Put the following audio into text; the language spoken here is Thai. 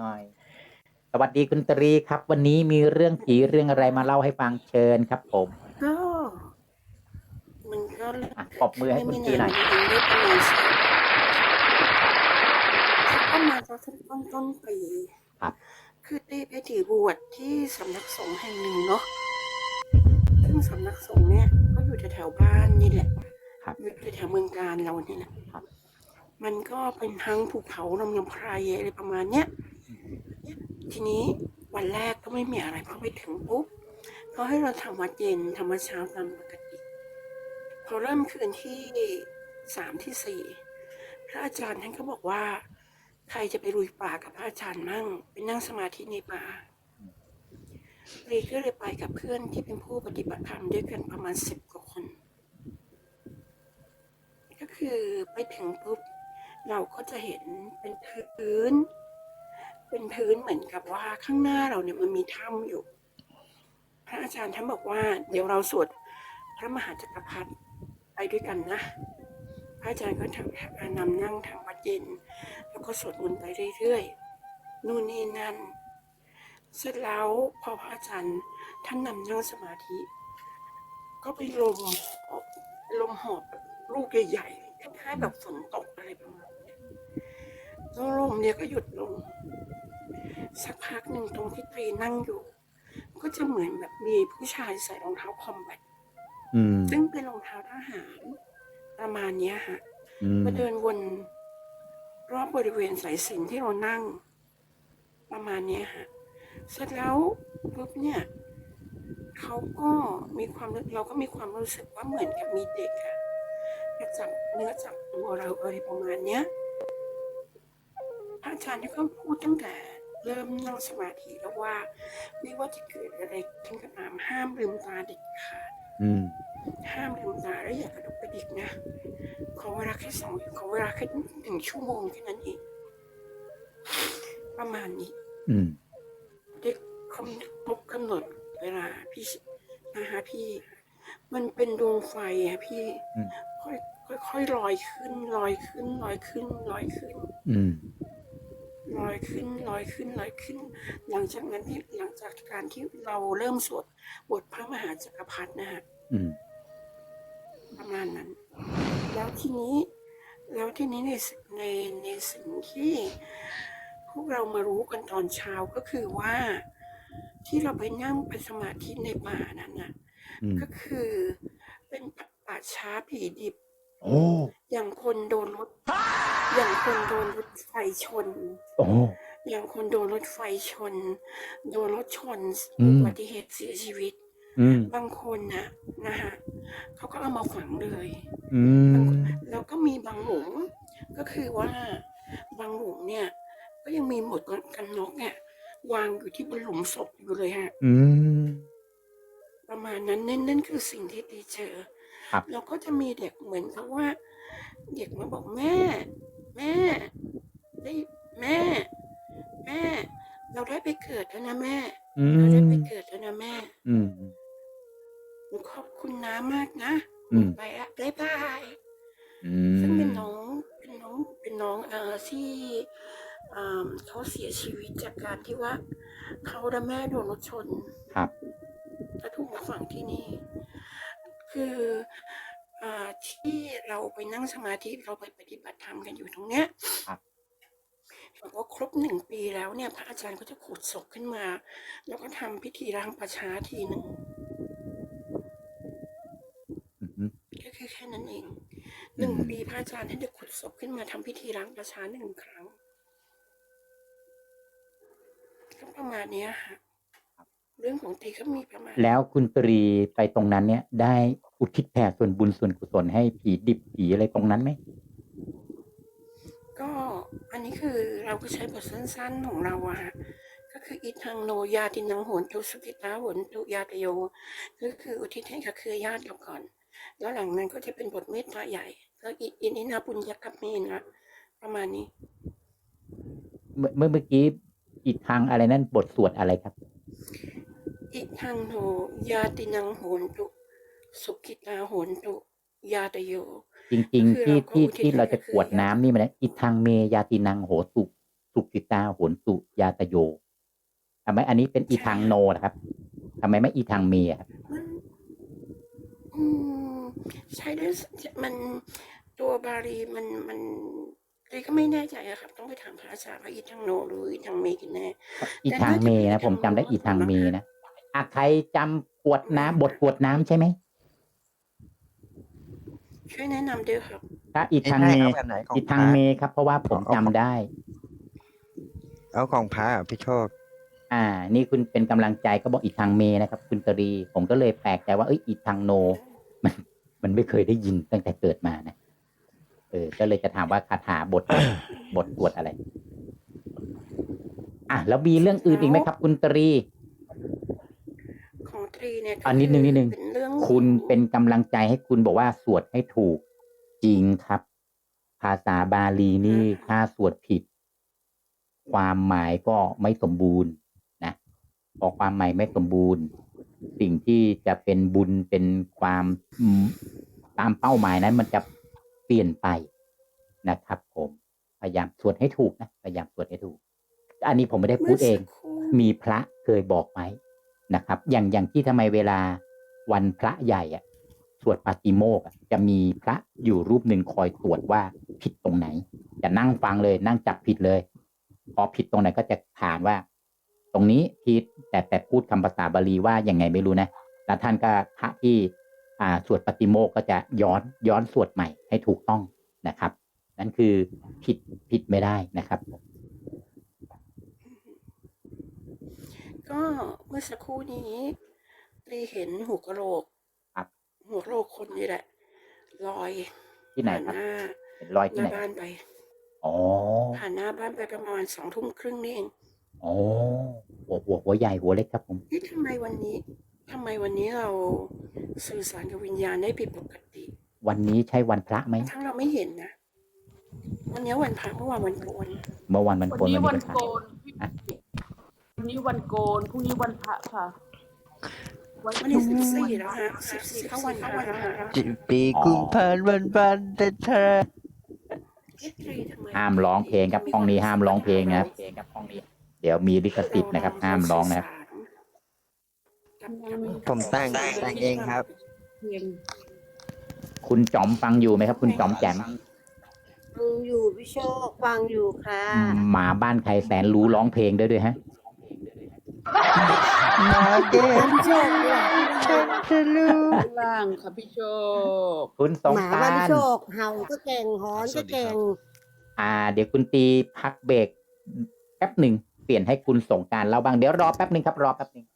หน่อย สวัสดีคุณตรีครับ วันนี้มีเรื่องผีเรื่องอะไรมาเล่าให้ฟังเชิญครับ ผมก็มันก็อะปรบมือให้คุณจีหน่อยไม่นานได้ประมาณสักสักประมาณสักต้นต้นปีครับ คือตีไปถือบวชที่สำนักสงฆ์แห่งหนึ่งเนาะซึ่งสำนักสงฆ์เนี่ย ก็อยู่แถวๆบ้านนี่แหละครับอยู่แถวๆเมืองการเราเนี่ยแหละครับมันก็เป็นทั้งภูเขาลำยำไพรอะไรประมาณเนี้ย ทีนี้วันแรกก็ไม่มีอะไรพอไปถึงปุ๊บเขาให้เราทำวัดเย็นทำวัดเช้าตามปกติพอเริ่มคืนที่สามที่สี่พระอาจารย์ท่านก็บอกว่า ใครจะไปลุยป่ากับพระอาจารย์มั่งไปนั่งสมาธิในป่ารีก็เลยไปกับเพื่อนที่เป็นผู้ปฏิบัติธรรมด้วยกันประมาณสิบกว่าคน ก็คือไปถึงปุ๊บเราก็จะเห็นเป็นพื้น เป็นพื้นเหมือนกับว่าข้างหน้าเราเนี่ยมันมีถ้ำอยู่ พระอาจารย์ท่านบอกว่า เดี๋ยวเราสวดพระมหาจักรพรรดิไปด้วยกันนะ พระอาจารย์ก็ทำนำนั่งทำวัดเย็น แล้วก็สวดมนต์ไปเรื่อยๆ นู่นนี่นั่น เสร็จแล้วพอพระอาจารย์ท่านนำนั่งสมาธิ ก็ไปลมลมหอบลูกใหญ่ๆคล้ายๆแบบฝนตกอะไรประมาณนี้แล้วลมเนี่ยก็หยุดลง สักพักหนึ่งตรงที่ตรีนั่งอยู่ ก็จะเหมือนแบบมีผู้ชายใส่รองเท้าคอมแบทอืมซึ่งเป็นรองเท้าทหาร ประมาณเนี้ยฮะอืมมาเดินวนรอบบริเวณสายสิญจนที่เรานั่ง ประมาณเนี้ยฮะเสร็จแล้วปุ๊บเนี่ยเขาก็มีความรู้เราก็มีความรู้สึกว่าเหมือนกับมีเด็กอะมาจับเนื้อจับตัวเราอะไรประมาณเนี้ยพระอาจารย์ที่เขาพูดตั้งแต่ เริ่มนั่งสมาธิแล้วว่า ไม่ว่าจะเกิดอะไรขึ้นก็ตามห้ามลืมตาเด็ดขาดอืมห้ามลืมตาและอย่ากระดุกกระดิกนะขอเวลาแค่สองขอเวลาแค่หนึ่งชั่วโมงแค่นั้นเองประมาณนี้อืมเด็กคำพบกำหนดเวลาพี่นะคะพี่ มันเป็นดวงไฟอะพี่อืม ค่อยค่อยค่อยลอยขึ้นลอยขึ้นลอยขึ้นลอยขึ้น อืมล อยขึ้นลอยขึ้นลอยขึ้น หลังจากนั้นที่หลังจากการที่เราเริ่มสวดบทพระมหาจักรพรรดินะฮะอืมประมาณนั้น แล้วทีนี้ แล้วทีนี้ในสิ่งในในสิ่งที่พวกเรามารู้กันตอนเช้าก็คือว่าที่เราไปนั่งไปสมาธิในป่านั้นน่ะอืมก็คือเป็นป่าช้าผีดิบโอ้อย่างคนโดนรถ อย่างคนโดนรถไฟชน โอ้ อย่างคนโดนรถไฟชน โดนรถชนอืม อุบัติเหตุเสียชีวิต อืม บางคนน่ะนะฮะเขาก็เอามาฝังเลยอืมแล้วก็มีบางหลุมก็คือว่าบางหลุมเนี่ย ก็ยังมีหมดกันนกเนี่ยวางอยู่ที่บนหลุมศพอยู่เลยฮะ อืม ประมาณนั้นนั่นนั่นคือสิ่งที่ตีเจอครับ แล้วก็จะมีเด็กเหมือนกับว่า เด็กมาบอกแม่ แม่ได้แม่ แม่ เราได้ไปเกิดแล้วนะแม่อืเราได้มไปเกิดแล้วนะแม่อืม หนูขอบคุณน้ามากนะอืม ไปละบ๊ายบายอืซึ่งเป็นมน้องเป็นน้องเป็นน้องเอ่อที่อ่าเขาเสียชีวิตจากการที่ว่าเขาและแม่โดนรถชน ครับ แล้วถูกมาฝังที่นี่ คืออ่า ที่เราไปนั่งสมาธิเราไปปฏิบัติธรรมกันอยู่ตรงเนี้ยครับบอกว่าครบหนึ่งปีแล้วเนี่ย พระอาจารย์ก็จะขุดศพขึ้นมา แล้วก็ทำพิธีล้างประชาทีหนึ่งอืมก็คือแค่นั้นเองหนึ่งปีพระอาจารย์ท่านจะขุดศพขึ้นมาทำพิธีล้างประชาหนึ่งครั้งก็ประมาณเนี้ยค่ะเรื่องของตีก็มีประมาณ แล้วคุณตรีไปตรงนั้นเนี่ยได้ อุทิศแผ่ส่วนบุญส่วนกุศลให้ผีดิบผีอะไรตรงนั้นไหม ก็อันนี้คือเราก็ใช้บทสั้นๆของเราอะฮะก็คืออิทังโนยาตินังโหนตุสุกิตาโหนตุยาตโยก็คืออุทิศให้กับเครือญาติเราก่อน แล้วหลังนั้นก็จะเป็นบทเมตตาใหญ่ แล้วอิอินินาปุญญกัปเมนะประมาณนี้เมื่อเมื่อเมื่อกี้อีกทางอะไรนั่นบทสวดอะไรครับ อิทังโนยาตินังโหนตุ สุกิตาโหนตุยาตโย จริงก็ๆคือที่เราก็ที่อุทิศที่เราจะให้กับกรวดเครือญาติน้ำนี่มันนะอิทังเมยาตินังโหตุสุกิตาโหนสุยาตโยทำไมอันนี้เป็นอีทางโนนะครับทำไมไม่อีทางเมีอะครับมันอืมใช้ได้สมันตัวบาลีมันมันเลยก็ไม่แน่ใจอะครับ ต้องไปถามพระอาจารย์ว่าอีทางโนหรืออีทางเมกันแน่อีทางเมนะผมจำได้อีทางเมนะอะใครจำกวดน้ำบทกวดน้ำใช่ไหม ช่วยแนะนำด้วยครับ ถ้าอีไม่ทางใช่เมเอาแบบไหนของอีพทางระเมครับ เพราะว่าผมจำได้ เอาของพระอะพี่โชคอ่า นี่คุณเป็นกำลังใจก็บอกอีทางเมนะครับ คุณตรี ผมก็เลยแปลกใจว่าเอ้ยอีทางโน มันมันไม่เคยได้ยินตั้งแต่เกิดมานะเออ ก็เลยจะถามว่าคาถาบท บทกวดอะไร อะแล้วมีเรื่องอื่นอีกไหมครับ คุณตรี ของตรีเนี่ยก็อันนิดนึงนิดนึงเป็นเรื่องคุณเป็นกำลังใจให้คุณบอกว่าสวดให้ถูกจริงครับ ภาษาบาลีนี่ถ้าสวดผิด ความหมายก็ไม่สมบูรณ์นะพอความหมายไม่สมบูรณ์ สิ่งที่จะเป็นบุญเป็นความอืมตามเป้าหมายนั้น มันจะเปลี่ยนไปนะครับ ผมพยายามสวดให้ถูกนะพยายามสวดให้ถูก อันนี้ผมไม่ได้พูดเองมื่สักครู่มีพระเคยบอกไว้ นะครับ อย่างอย่างที่ทำไมเวลาวันพระใหญ่อะสวดปาติโมกจะมีพระอยู่รูปหนึ่งคอยตรวจว่าผิดตรงไหน จะนั่งฟังเลยนั่งจับผิดเลย พอผิดตรงไหนก็จะถามว่า ตรงนี้ผิดแต่แต่พูดคำภาษาบาลีว่าอย่างไงไม่รู้นะแล้วท่านก็พระที่อ่าสวดปาติโมกก็จะย้อนย้อนสวดใหม่ให้ถูกต้องนะครับ นั่นคือผิดผิดไม่ได้นะครับ ก็เมื่อสักครู่นี้ตรีเห็นหัวกะโหลกครับ หัวกะโหลกคนนี่แหละลอยที่ไหนผ่านครับ หน้าเห็นรอยหที่น้าไหนบ้านไปอ๋อผ่านหน้าบ้านไปประมาณสองทุ่มครึ่งนี่เองอ๋อหัวหัวหัวใหญ่หัวเล็กครับผม นี่ทำไมวันนี้ทำไมวันนี้เราสื่อสารกับวิญญาณได้ผิดปกติ วันนี้ใช่วันพระไหมทั้งเราไม่เห็นนะ วันนี้วันพระเมื่อวานวันโกนเมื่อวันวันวันโกนนี้วันวันนี้โกวันนพี่ วันนี้วันโกนพรุ่งนี้วันพระค่ะ วันนี้สิบสี่แล้วฮะสิบสี่เข้าวันพระแล้วฮะจิปีกุมภาพันธ์วันพันแต่เธอเอ๊ะตรีทำไมห้ามร้องเพลงครับห้องนี้ห้ามร้องเพลงนะครับเดี๋ยวมีลิขสิทธิ์นะครับ ห้ามร้องนะครับ ผมแต่งแต่งเองครับ เพลงคุณจอมฟังอยู่ไหมครับ คุณจอมแจมฟังอยู่พี่โชคฟังอยู่ค่ะ หมาบ้านใครแสนรู้ร้องเพลงได้ด้วยฮะ มาเก็ตพี่โชคเนี่ยฉันจะรู้ข้างล่างค่ะพี่โชค คุณสงหมากราบ้านพี่รโชคเห่าก็เก่งหอนก็เก่งอ่า เดี๋ยวคุณตีพักเบรกแป๊บหนึ่งเปลี่ยนให้คุณสงกรารเล่าบ้างเดี๋ยวรอแป๊บหนึ่งครับรอแป๊บหนึ่ง